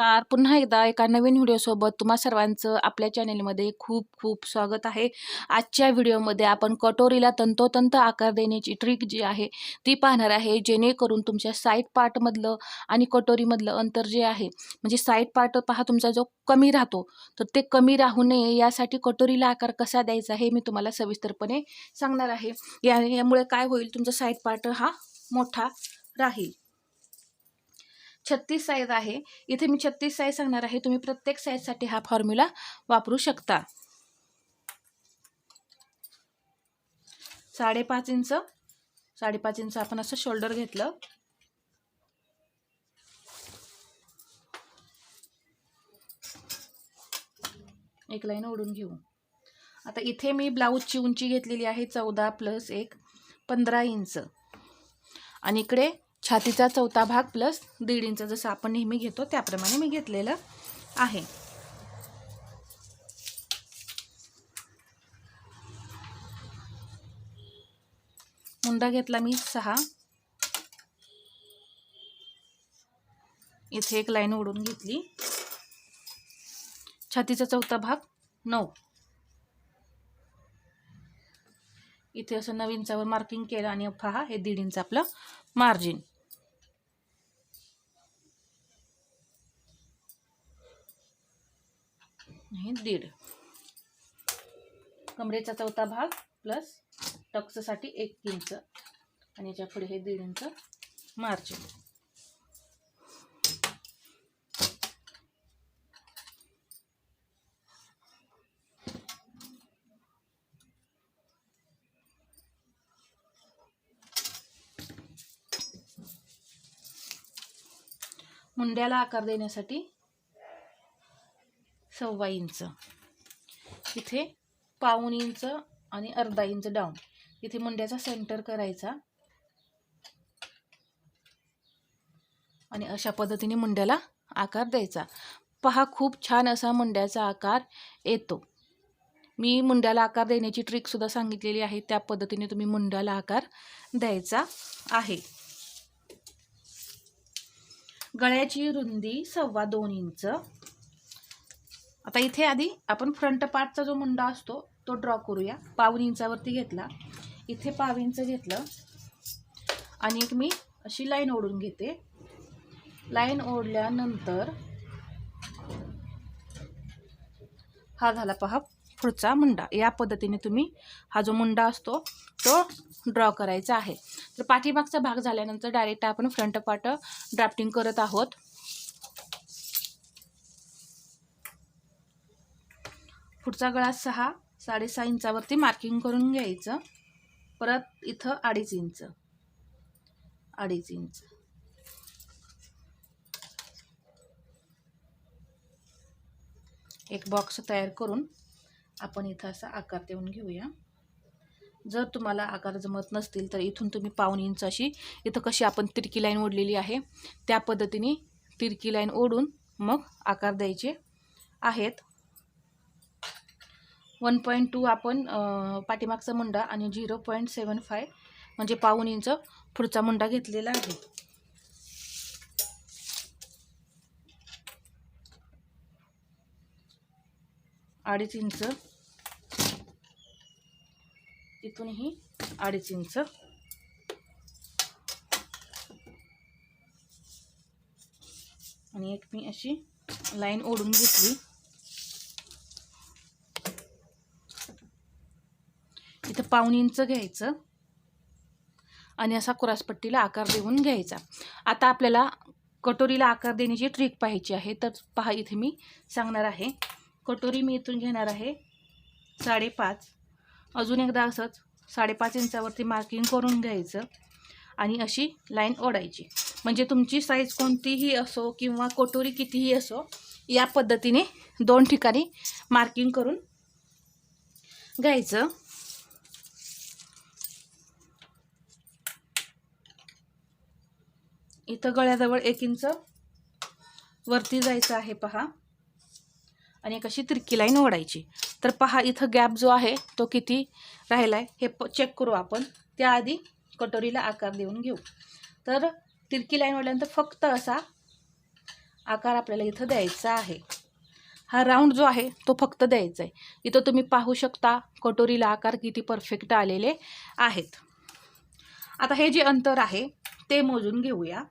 नमस्कार. पुन्हा एकदा एका नवीन व्हिडिओसोबत तुम्हा सर्वांचं आपल्या चॅनेलमध्ये खूप खूप स्वागत आहे. आजच्या व्हिडिओमध्ये आपण कटोरीला तंतोतंत आकार देण्याची ट्रिक जी आहे ती पाहणार आहे जेणेकरून तुमच्या साईड पार्टमधलं आणि कटोरीमधलं अंतर जे आहे म्हणजे साईड पार्ट पहा तुमचा जो कमी राहतो तर ते कमी राहू नये यासाठी कटोरीला आकार कसा द्यायचा हे मी तुम्हाला सविस्तरपणे सांगणार आहे. या यामुळे काय होईल तुमचा साईड पार्ट हा मोठा राहील. छत्तीस साईज आहे. इथे मी छत्तीस साईज सांगणार आहे. तुम्ही प्रत्येक साईजसाठी हा फॉर्म्युला वापरू शकता. साडेपाच इंच. साडेपाच इंच आपण असं शोल्डर घेतलं. एक लाईन ओढून घेऊ. आता इथे मी ब्लाऊजची उंची घेतलेली आहे. चौदा प्लस एक पंधरा इंच. आणि इकडे छातीचा चौथा भाग प्लस दीड इंच जसं आपण नेहमी घेतो त्याप्रमाणे मी घेतलेलं आहे. मुंडा घेतला मी सहा. इथे एक लाईन ओढून घेतली. छातीचा चौथा भाग नऊ. इथे असं नऊ इंचावर मार्किंग केलं आणि पहा हे दीड इंच आपलं मार्जिन हे दीड. कमरेचा चौथा भाग प्लस टक्ससाठी एक इंच. आणि याच्यापुढे हे दीड इंच मार्जिन मुंड्याला आकार देण्यासाठी सव्वा इंच. इथे पाऊन इंच आणि अर्धा इंच डाऊन इथे मुंड्याचा सेंटर करायचा. आणि अशा पद्धतीने मुंड्याला आकार द्यायचा. पहा खूप छान असा मुंड्याचा आकार येतो. मी मुंड्याला आकार देण्याची ट्रिकसुद्धा सांगितलेली आहे. त्या पद्धतीने तुम्ही मुंड्याला आकार द्यायचा आहे. गळ्याची रुंदी सव्वा दोन इंच. आता इथे आधी आपण फ्रंट पार्टचा जो मुंडा असतो तो ड्रॉ करूया. पाऊन इंचावरती घेतला. इथे पाव इंच घेतलं. आणि एक मी अशी लाईन ओढून घेते. लाईन ओढल्यानंतर हा झाला पहा पुढचा मुंडा. या पद्धतीने तुम्ही हा जो मुंडा असतो तो ड्रॉ करायचा आहे. तर पाठीमागचा भाग झाल्यानंतर डायरेक्ट आपण फ्रंट पार्ट ड्राफ्टिंग करत आहोत. पुढचा गळा सहा साडेसहा इंचावरती मार्किंग करून घ्यायचं. परत इथं अडीच इंच. अडीच इंच. एक बॉक्स तयार करून आपण इथं असा आकार देऊन घेऊया. जर तुम्हाला आकार जमत नसतील तर इथून तुम्ही पाऊन इंच अशी इथं कशी आपण तिरकी लाईन ओढलेली आहे त्या पद्धतीने तिरकी लाईन ओढून मग आकार द्यायचे आहेत. वन पॉईंट टू आपण पाठीमागचा मुंडा आणि झिरो पॉईंट सेवन फाय म्हणजे पाऊन इंच पुढचा मुंडा घेतलेला आहे. अडीच इंच. तिथूनही अडीच इंच. आणि एक मी अशी लाईन ओढून घेतली इथं पाऊन इंच घ्यायचं. आणि असा कुरासपट्टीला आकार देऊन घ्यायचा. आता आपल्याला कटोरीला आकार देण्याची ट्रिक पाहायची आहे. तर पहा इथे मी सांगणार आहे. कटोरी मी इथून घेणार आहे साडेपाच. अजून एकदा असंच साडेपाच इंचावरती मार्किंग करून घ्यायचं. आणि अशी लाईन ओढायची. म्हणजे तुमची साईज कोणतीही असो किंवा कटोरी कितीही असो या पद्धतीने दोन ठिकाणी मार्किंग करून घ्यायचं. इथं गळ्याजवळ एक इंच वरती जायचं आहे पहा. आणि एक अशी तिरकी लाईन ओढायची. तर पहा इथं गॅप जो आहे तो किती राहिला आहे हे प चेक करू आपण. त्याआधी कटोरीला आकार देऊन घेऊ. तर तिरकी लाईन ओढल्यानंतर फक्त असा आकार आपल्याला इथं द्यायचा आहे. हा राऊंड जो आहे तो फक्त द्यायचा आहे इथं तुम्ही पाहू शकता कटोरीला आकार किती परफेक्ट आलेले आहेत. आता हे जे अंतर आहे ते मोजून घेऊया.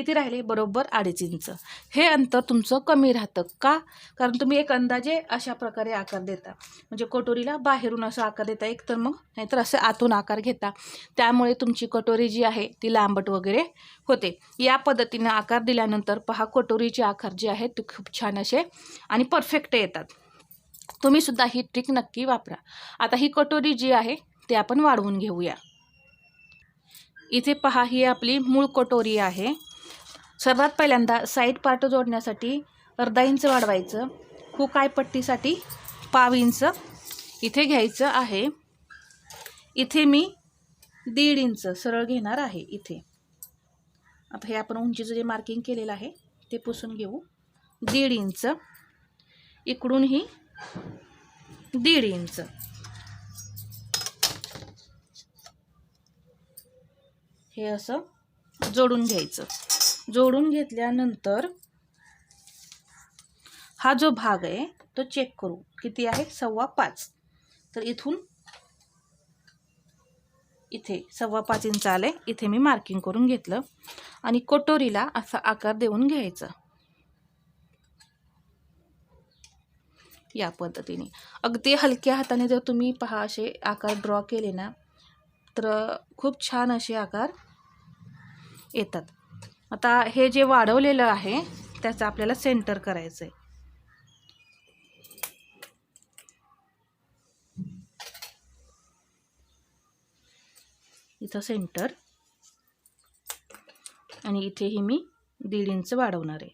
किती राहिले? बरोबर अडीच इंच. हे अंतर तुमचं कमी राहतं. का? कारण तुम्ही एक अंदाजे अशा प्रकारे आकार देता. म्हणजे कटोरीला बाहेरून असं आकार देता एक तर मग नाहीतर असं आतून आकार घेता. त्यामुळे तुमची कटोरी जी आहे ती लांबट वगैरे होते. या पद्धतीने आकार दिल्यानंतर पहा कटोरीचे आकार जे आहेत ते खूप छान असे आणि परफेक्ट येतात. तुम्ही सुद्धा ही ट्रिक नक्की वापरा. आता ही कटोरी जी आहे ते आपण वाढवून घेऊया. इथे पहा ही आपली मूळ कटोरी आहे. सर्वात पहिल्यांदा साईड पार्ट जोडण्यासाठी अर्धा इंच वाढवायचं. हुकाय पट्टीसाठी पाव इंच इथे घ्यायचं आहे. इथे मी दीड इंच सरळ घेणार आहे इथे. आता हे आपण उंचीचं जे मार्किंग केलेलं आहे ते पुसून घेऊ. दीड इंच. इकडूनही दीड इंच. हे असं जोडून घ्यायचं. जोडून घेतल्यानंतर हा जो भाग आहे तो चेक करू. किती आहे? सव्वा पाच. तर इथून इथे सव्वा पाच इंच आले. इथे मी मार्किंग करून घेतलं. आणि कटोरीला असा आकार देऊन घ्यायचा. या पद्धतीने. अगदी हलक्या हाताने जर तुम्ही पहा असे आकार ड्रॉ केले ना तर खूप छान असे आकार येतात. आता हे जे वाढवलेलं आहे त्याचं आपल्याला सेंटर करायचं आहे इथं सेंटर आणि इथेही मी दीड इंच वाढवणार आहे.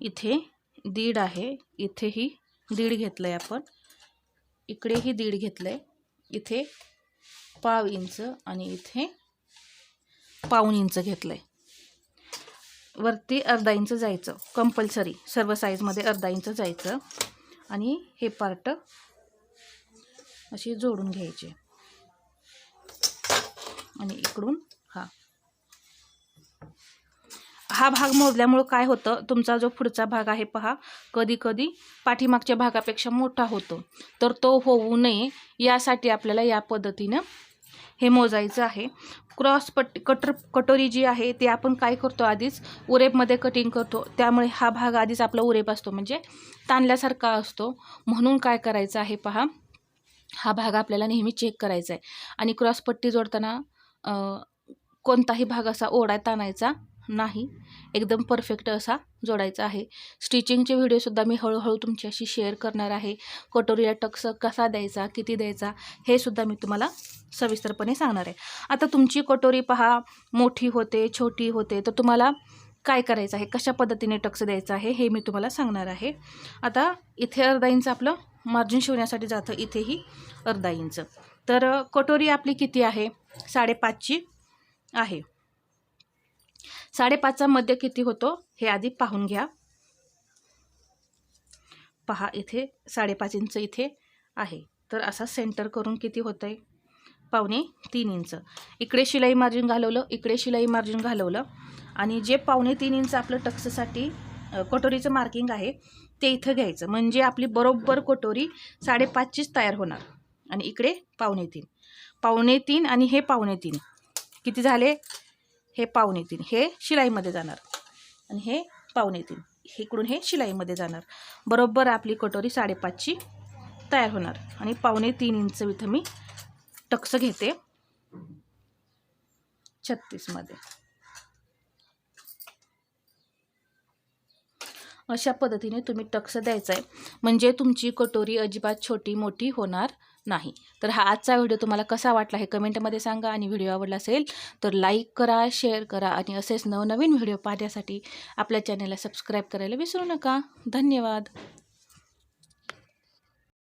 इथे दीड आहे इथेही दीड घेतलं आहे आपण. इकडेही दीड घेतलं आहे इथे पाव इंच आणि इथे पाऊण इंच घेतलं आहे वरती अर्धा इंच जायचं. कंपल्सरी सर्व साईजमध्ये अर्धा इंच जायचं. आणि हे पार्ट अशी जोडून घ्यायचे. आणि इकडून हा. हा भाग मोजल्यामुळं काय होतं? तुमचा जो पुढचा भाग आहे पहा. कधी कधी पाठीमागच्या भागापेक्षा मोठा होतो. तर तो होऊ नये यासाठी आपल्याला या पद्धतीनं हे मोजायचं आहे. क्रॉस पट्टी कटर कटोरी जी आहे ती आपण काय करतो आधीच? उरेपमध्ये कटिंग करतो. त्यामुळे हा भाग आधीच आपला उरेप असतो. म्हणजे ताणल्यासारखा असतो. म्हणून काय करायचं आहे पहा. हा भाग आपल्याला नेहमी चेक करायचा आहे आणि क्रॉसपट्टी जोडताना कोणताही भाग असा ओढा ताणायचा नाही. एकदम परफेक्ट असा जोडायचा आहे. स्टिचिंगचे व्हिडिओसुद्धा मी हळूहळू तुमच्याशी शेअर करणार आहे. कटोरीला टक्स कसा द्यायचा किती द्यायचा हे सुद्धा मी तुम्हाला सविस्तरपणे सांगणार आहे. आता तुमची कटोरी पहा मोठी होते छोटी होते तर तुम्हाला काय करायचं आहे कशा पद्धतीने टक्स द्यायचं आहे हे मी तुम्हाला सांगणार आहे. आता इथे अर्धा इंच आपलं मार्जिन शिवण्यासाठी जातं इथेही अर्धा इंच. तर कटोरी आपली किती आहे? साडेपाचची आहे. साडेपाचचा मध्य किती होतो? हे आधी पाहून घ्या. पहा इथे साडेपाच इंच इथे आहे. तर असा सेंटर करून किती होतं आहे पावणे तीन इंच. इकडे शिलाई मार्जिन घालवलं इकडे शिलाई मार्जिन घालवलं. आणि जे पावणे तीन इंच आपलं टक्ससाठी कटोरीचं मार्किंग आहे ते इथं घ्यायचं. म्हणजे आपली बरोबर कटोरी साडेपाचचीच तयार होणार. आणि इकडे पावणे तीन. पावणे तीन आणि हे पावणे तीन. किती झाले? हे पावणे तीन हे शिलाईमध्ये जाणार. आणि हे पावणे तीन इकडून हे शिलाईमध्ये जाणार. बरोबर आपली कटोरी साडेपाचची तयार होणार. आणि पावणे तीन इंच इथं मी टक्स घेते. छत्तीसमध्ये. अशा पद्धतीने तुम्ही टक्स द्यायचा आहे म्हणजे तुमची कटोरी अजिबात छोटी मोठी होणार नाही. तर हा आजचा व्हिडिओ तुम्हाला कसा वाटला हे कमेंटमध्ये सांगा आणि व्हिडिओ आवडला असेल तर लाईक करा शेअर करा आणि असेच नवनवीन व्हिडिओ पाहण्यासाठी आपल्या चॅनलला सबस्क्राईब करायला विसरू नका. धन्यवाद.